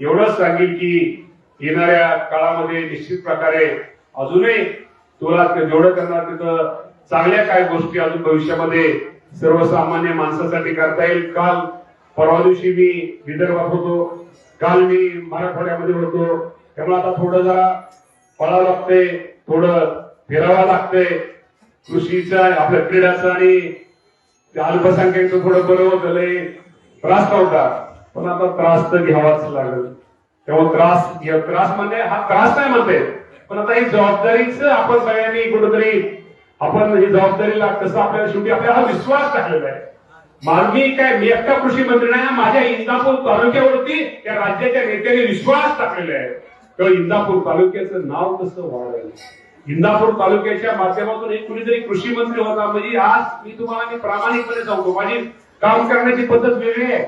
एवढंच सांगेल की येणाऱ्या काळामध्ये निश्चित प्रकारे अजूनही तुला जेवढं करणार तिथं चांगल्या काय गोष्टी अजून भविष्यामध्ये सर्वसामान्य माणसासाठी करता येईल. काल परवा दिवशी मी विदर्भात होतो. काल मी मराठवाड्यामध्ये होतो. त्यामुळे आता थोडं जरा पळावं लागतंय थोडं फिरावं लागतंय. कृषीचा आपल्या क्रीडाचं आणि अल्पसंख्याकचं थोडं बरं होत लय त्रास होता पण आता त्रास तर घ्यावाच लागेल. तेव्हा त्रास त्रास म्हणजे हा त्रास नाही म्हणते. पण आता ही जबाबदारीच आपण सगळ्यांनी कुठेतरी आपण ही जबाबदारीला कसं आपल्याला शेवटी आपल्याला हा विश्वास टाकलेला आहे. मानवी काय मी एकटा कृषी मंत्री नाही माझ्या इंदापूर तालुक्यावरती या राज्याच्या नेत्याने विश्वास टाकलेला आहे. तेव्हा इंदापूर तालुक्याचं नाव कसं वाढेल? इंदापूर तालुक्याच्या माध्यमातून एक कुणीतरी कृषी मंत्री होता म्हणजे आज मी तुम्हाला मी प्रामाणिकपणे सांगतो माझी काम करण्याची पद्धत वेगळी आहे.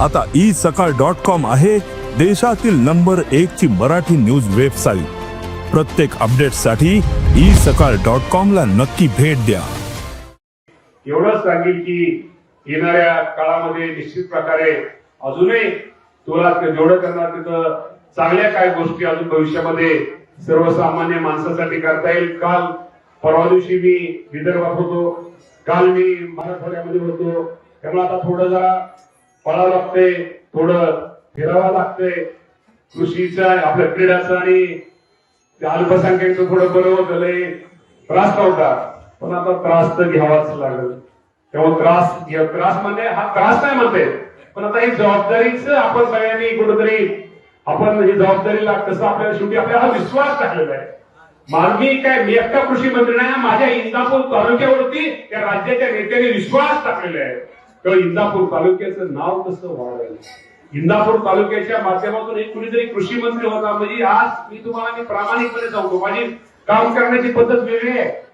आता ई सकाळ डॉट कॉम आहे देशातील नंबर एक ची मराठी न्यूज वेबसाईट प्रत्येक अपडेटसाठी ई सकाळ डॉट कॉम ला नक्की भेट द्या. एवढंच सांगेल की येणाऱ्या काळामध्ये निश्चित प्रकारे अजूनही तुला जेवढं करणार तिथं चांगल्या काय गोष्टी अजून भविष्यामध्ये सर्वसामान्य माणसासाठी करता येईल. काल परवा दिवशी मी विदर्भात होतो. काल मी मराठवाड्यामध्ये होतो. त्यामुळे आता थोडं जरा पळावं लागतंय थोडं फिरावं लागतंय. कृषीचा आपल्या क्रीडाचं आणि त्या अल्पसंख्याकचं थोडं बरं होत त्रास नव्हता पण आता त्रास तर घ्यावाच लागेल. तेव्हा त्रास त्रास म्हणजे हा त्रास नाही म्हणते पण आता ही जबाबदारीच आपण सगळ्यांनी कुठेतरी आपण ही जबाबदारी लागतं आपल्याला शेवटी आपल्याला हा विश्वास टाकलेला आहे. मागणी काय मी एकटा कृषी मंत्री नाही माझ्या इंदापूर तालुक्यावरती या राज्याच्या नेत्याने विश्वास टाकलेला आहे. तर इंदापूर तालुक्याचं नाव कसं वाढेल. इंदापूर तालुक्याच्या माध्यमातून एक कुणीतरी कृषी मंत्री होता. म्हणजे आज मी तुम्हाला मी प्रामाणिकपणे सांगतो. माझी काम करण्याची पद्धत वेगळी आहे.